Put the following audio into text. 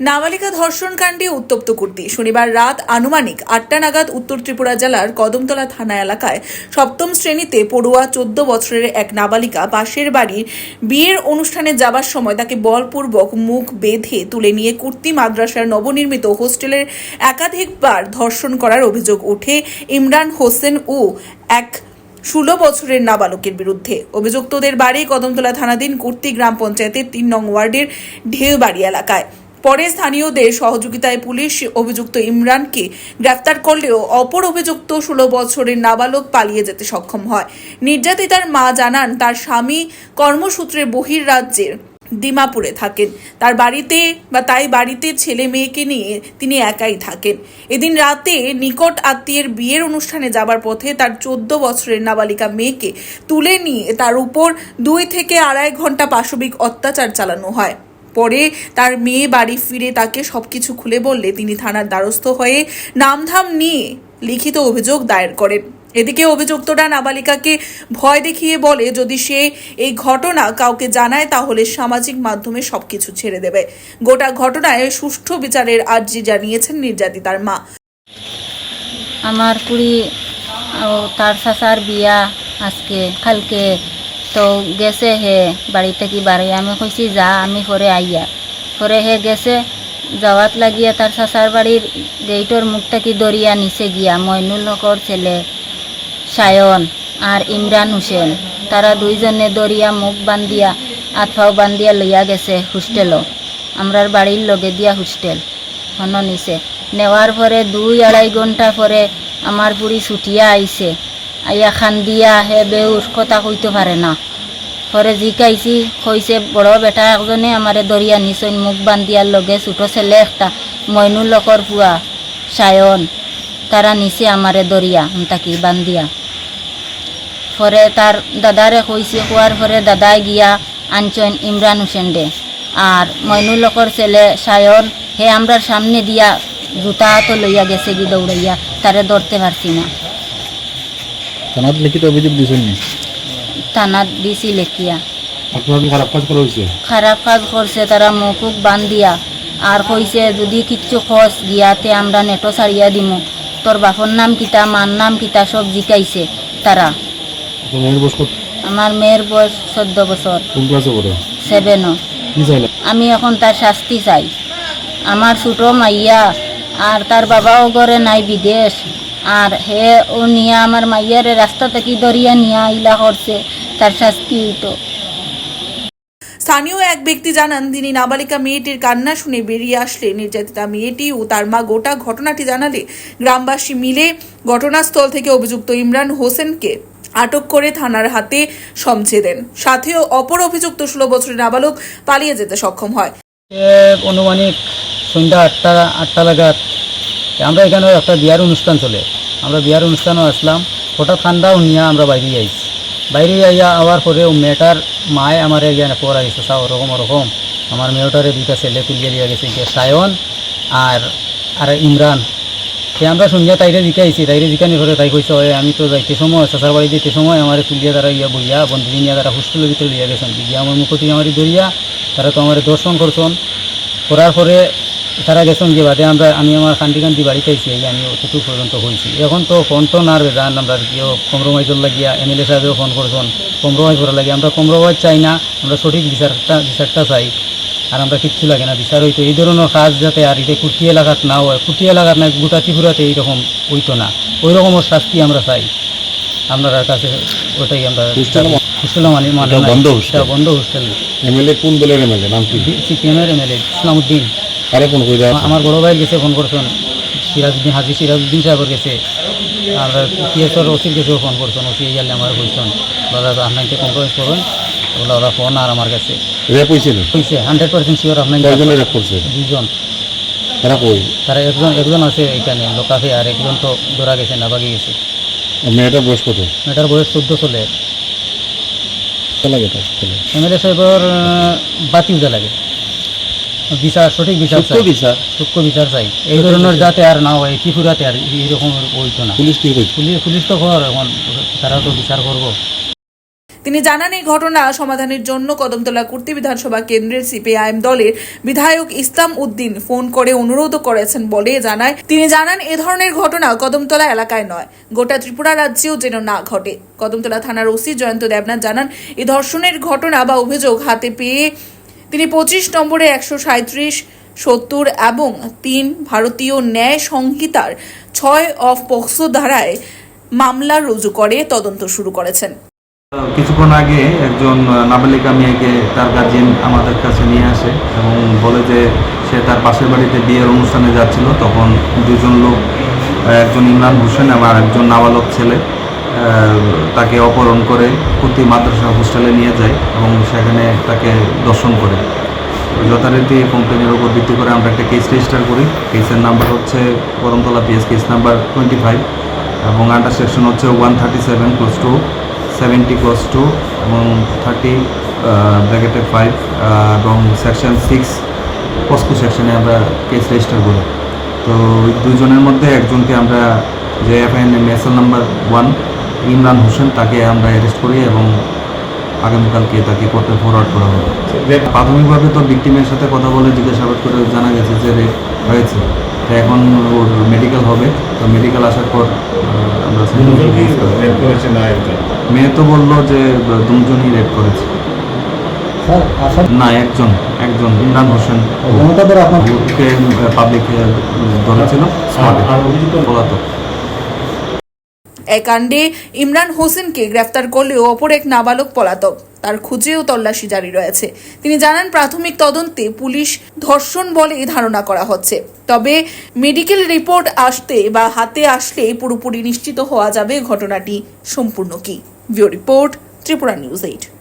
নাবালিকা ধর্ষণ কাণ্ডে উত্তপ্ত কুর্তি। শনিবার রাত আনুমানিক আটটা নাগাদ উত্তর ত্রিপুরা জেলার কদমতলা থানা এলাকায় সপ্তম শ্রেণীতে পড়ুয়া চোদ্দ বছরের এক নাবালিকা পাশের বাড়ির বিয়ের অনুষ্ঠানে যাবার সময় তাকে বলপূর্বক মুখ বেঁধে তুলে নিয়ে কুর্তি মাদ্রাসার নবনির্মিত হোস্টেলের একাধিকবার ধর্ষণ করার অভিযোগ ওঠে ইমরান হোসেন ও এক ষোলো বছরের নাবালকের বিরুদ্ধে। অভিযুক্তদের বাড়ি কদমতলা থানাধীন কুর্তি গ্রাম পঞ্চায়েতের তিন নং ওয়ার্ডের ঢেউবাড়ি এলাকায়। পরে স্থানীয়দের সহযোগিতায় পুলিশ অভিযুক্ত ইমরানকে গ্রেফতার করলেও অপর অভিযুক্ত ষোলো বছরের নাবালক পালিয়ে যেতে সক্ষম হয়। নির্যাতিতার মা জানান, তার স্বামী কর্মসূত্রে বহির রাজ্যের দিমাপুরে থাকেন। তার বাড়িতে বা তাই বাড়িতে ছেলে মেয়েকে নিয়ে তিনি একাই থাকেন। এদিন রাতে নিকট আত্মীয়ের বিয়ের অনুষ্ঠানে যাবার পথে তার চোদ্দ বছরের নাবালিকা মেয়েকে তুলে নিয়ে তার উপর দুই থেকে আড়াই ঘণ্টা পাশবিক অত্যাচার চালানো হয়। পরে তার মেয়ে বাড়ি ফিরে তাকে সবকিছু খুলে বললে, তিনি থানার দ্বারস্থ হয়ে নামধাম নিয়ে লিখিত অভিযোগ দায়ের করেন। এদিকে অভিযুক্তরা নাবালিকাকে ভয় দেখিয়ে বলে, যদি সে এই ঘটনা কাউকে জানায়, তাহলে সামাজিক মাধ্যমে সবকিছু ছেড়ে দেবে। গোটা ঘটনায় সুষ্ঠু বিচারের আর্জি জানিয়েছেন নির্যাতিতার মা। আমার কুড়ি তার চাচার বিয়া আজকে, কালকে তো গেছে হে বাড়ি থেকে বাড়ি? আমি কইছি, যা, আমি পরে আইয়া। পরে হে গেছে, যাওয়াত লাগিয়া তার চাচার বাড়ির গেইটর মুখটা কি দরিয়া নিচে গিয়া, মইনুল হকর ছেলে সায়ন আর ইমরান হোসেন। তারা দুইজনে দরিয়া মুখ বান্ধিয়া আতফাও বান্ধিয়া লইয়া গেছে হোস্টেলও আমরার বাড়ির লগে দিয়া হোস্টেল, হন নিছে নেওয়ার পরে দুই আড়াই ঘণ্টা পরে আমার বুড়ি ছুটিয়া আইছে। আইয়া খান দিয়া হে বেউর কথা কইতে পারে না। পরে জিকাইছি, কইছে, বড় বেটা একজনে আমারে দরিয়া নিচইন মুখ বান্ধিয়ার লগে ছোটো ছেলে একটা, মইনুল লকর পুয়া, সায়ন, তারা নিছে আমারে দরিয়া তাকি বান্ধিয়া। পরে তার দাদারে কইছে কোয়ার পরে দাদাই গিয়া আনছেন ইমরান হোসেন দে। আর মইনুল লকর ছেলে সায়ন, হে আমরার সামনে দিয়া জুতা তো লইয়া গেছে গি দৌড়াইয়া, তারে ধরতে পারছি না। থানাত লিখিত অভিযোগ দিছেন নি? থানাত দিছি লেখিয়া আপনার খারাপ কাজ করা হয়েছে খারাপ কাজ করছে তারা মুখুক বান্ধিয়া আর কইছে যদি কিচ্ছু খস গিয়াতে আমরা নেটো ছাড়িয়া দিমু। তোর বাপর নাম কিতা মার নাম কিতা সব জিকাইছে তারা আমার মেয়ের বয়স চোদ্দ বছর সেভেনও আমি এখন তার শাস্তি চাই। আমার ছোটো মাইয়া আর তার বাবাও ঘরে নাই বিদেশ। আর হে ও নিয়া আমার মাইয়ারে রাস্তা থেকে দরিয়া নিয়া ইলা করছে তার শাস্তি হইতো। স্থানীয় এক ব্যক্তি জানান তিনি নাবালিকা মেয়েটির কান্না শুনে বেরিয়ে আসলে। নির্যাতিতা মেয়েটি ও তার মা গোটা ঘটনাটি জানালে গ্রামবাসী মিলে ঘটনাস্থল থেকে অভিযুক্ত ইমরান হোসেনকে আটক করে থানার হাতে সমছে দেন। সাথেও অপর অভিযুক্ত ষোলো বছরের নাবালক পালিয়ে যেতে সক্ষম হয়। অনুমানিক সন্ধ্যা আটটা আটটা লাগাত আমরা এখানে একটা বিয়ার অনুষ্ঠান চলে। আমরা বিয়ার অনুষ্ঠানও আসলাম। হঠাৎ ঠান্ডাও নিয়ে আমরা বাইরে আইছি। বাইরে আইয়া আওয়ার পরে মেয়েটার মায় আমার এখানে পড়া গেছে সা ওরকম ওরকম। আমার মেয়েটারে দুইটা ছেলে তুলিয়ে দিয়ে গেছে যে সায়ন আর আর ইমরান। সে আমরা শুনিয়া তাইরে জিকাইছি তাইরে জিকানি করে তাই কইছে, "ওই, আমি তো যাইতে সময়, চাচার বাড়ি যেতে সময় আমার তুলিয়া তারা ইয়া বইয়া বন্ধু নিয়ে তারা হোস্টেলের ভিতরে লিয়া গেছেন। গিয়া আমার মুখতি আমার দরিয়া তারা তো আমার দর্শন করছেন। করার পরে তারা গেছেন যে বাদে আমরা আমি আমার কান্দি কান্দি বাড়িতে এই আমি অতটুকু পর্যন্ত হয়েছি এখন তো ফোন তো না জান আমরা কেউ কম্প্রোমাইজের লাগিয়া এম এল এ সাহেবেও ফোন করছেন কম্প্রোমাইজ করা লাগে আমরা কম্প্রোমাইজ চাই না আমরা সঠিক বিচারটা বিচারটা চাই আর আমরা কিচ্ছু লাগে না বিচার হইতো। এই ধরনের কাজ যাতে আর এটা কুর্তি এলাকাত না হয় কুর্তি এলাকাত না গোটা ত্রিপুরাতে এইরকম হইতো না। ওই রকমের শাস্তি আমরা চাই। আপনার কাছে ওটাই আমরা হোস্টেল মানে মানে বন্ধ হোস্টেল। বন্ধ হোস্টেল। এমএলএ কোন দলের এমএলএ নাম কি? সিপিএমের এমএলএ ইসলামউদ্দিন। কারে ফোন করে আমা- আমার বড় ভাই গেছে ফোন করছেন সিরাজউদ্দিন হাজি সিরাজউদ্দিন সাহেবের গেছে আর পিএসর ওসির গেছেও ফোন করছেন ওসি ইয়ালে আমার বলছেন বলা আপনাকে কম্প্রোমাইজ করুন। ওগুলো ওরা ফোন আর আমার কাছে। রেপ হয়েছিল হয়েছে হান্ড্রেড পার্সেন্ট শিওর আপনাকে কয়জনে রেপ করছে? দুজন তারা কই? তারা একজন একজন আছে এখানে লোকাফে আর একজন তো ধরা গেছে না বাগি গেছে। মেয়েটার বয়স কত? মেয়েটার বয়স চোদ্দ চলে। লাগে? এমএলএ সাহেবের বাতি উজা লাগে। বিচার সঠিক বিচার সূক্ষ্ম বিচার। সূক্ষ্ম বিচার চাই। এই ধরনের যাতে আর না হয় ত্রিপুরাতে আর এইরকম হইতো না। পুলিশ কি পুলিশ পুলিশ তো খবর এখন তারা তো বিচার করব। তিনি জানান এই ঘটনা সমাধানের জন্য কদমতলা কুর্তি বিধানসভা কেন্দ্রের সিপিআইএম দলের বিধায়ক ইসলাম উদ্দিন ফোন করে অনুরোধ করেছেন বলে জানায়। তিনি জানান এ ধরনের ঘটনা কদমতলা এলাকায় নয় গোটা ত্রিপুরা রাজ্যেও যেন না ঘটে। কদমতলা থানার ওসি জয়ন্ত দেবনাথ জানান এই ধর্ষণের ঘটনা বা অভিযোগ হাতে পেয়ে তিনি পঁচিশ নম্বরে একশো সাঁত্রিশ সত্তর এবং তিন ভারতীয় ন্যায় সংহিতার ছয় অফ পক্সো ধারায় মামলা রুজু করে তদন্ত শুরু করেছেন। কিছুক্ষণ আগে একজন নাবালিকা মেয়েকে তার গার্জিয়ান আমাদের কাছে নিয়ে আসে এবং বলে যে সে তার পাশের বাড়িতে বিয়ের অনুষ্ঠানে যাচ্ছিল। তখন দুজন লোক একজন ইমরান হোসেন এবং একজন নাবালক ছেলে তাকে অপহরণ করে প্রতি মাদ্রাসা হোস্টেলে নিয়ে যায় এবং সেখানে তাকে দর্শন করে। যথারীতি কমপ্লেনের উপর ভিত্তি করে আমরা একটা কেস রেজিস্টার করি। কেসের নাম্বার হচ্ছে Karamtala PS case number twenty five এবং আন্ডার সেকশন হচ্ছে one thirty seven close two seventy close two এবং থার্টি ব্র্যাকেটে ফাইভ এবং সেকশন সিক্স পস্কো সেকশনে আমরা কেস রেজিস্টার করি। তো দুজনের মধ্যে একজনকে আমরা যে FIR SL number one Imran Hossain তাকে আমরা অ্যারেস্ট করি এবং আগামীকালকে তাকে কোর্টে ফরওয়ার্ড করা হবে। প্রাথমিকভাবে তো ভিক্টিমের সাথে কথা বলে জিজ্ঞাসাবাদ করে জানা গেছে যে রেপ হয়েছে। তো এখন ওর মেডিকেল হবে। তো মেডিকেল আসার পর আমরা মেয়ে তো বলল যে দুজনই রেপ করেছে। না একজন একজন ইমরান হোসেন। আপনার পাবলিক ধরেছিল পলাতক। কাণ্ডে ইমরান হোসেনকে গ্রেফতার করলেও অপর এক নাবালক পলাতক। তার খুঁজেও তল্লাশি জারি রয়েছে। তিনি জানান, প্রাথমিক তদন্তে পুলিশ ধর্ষণ বলে ধারণা করা হচ্ছে। তবে মেডিকেল রিপোর্ট আসতে বা হাতে আসলে পুরোপুরি নিশ্চিত হওয়া যাবে ঘটনাটি সম্পূর্ণ কি। VO report Tripura news eight.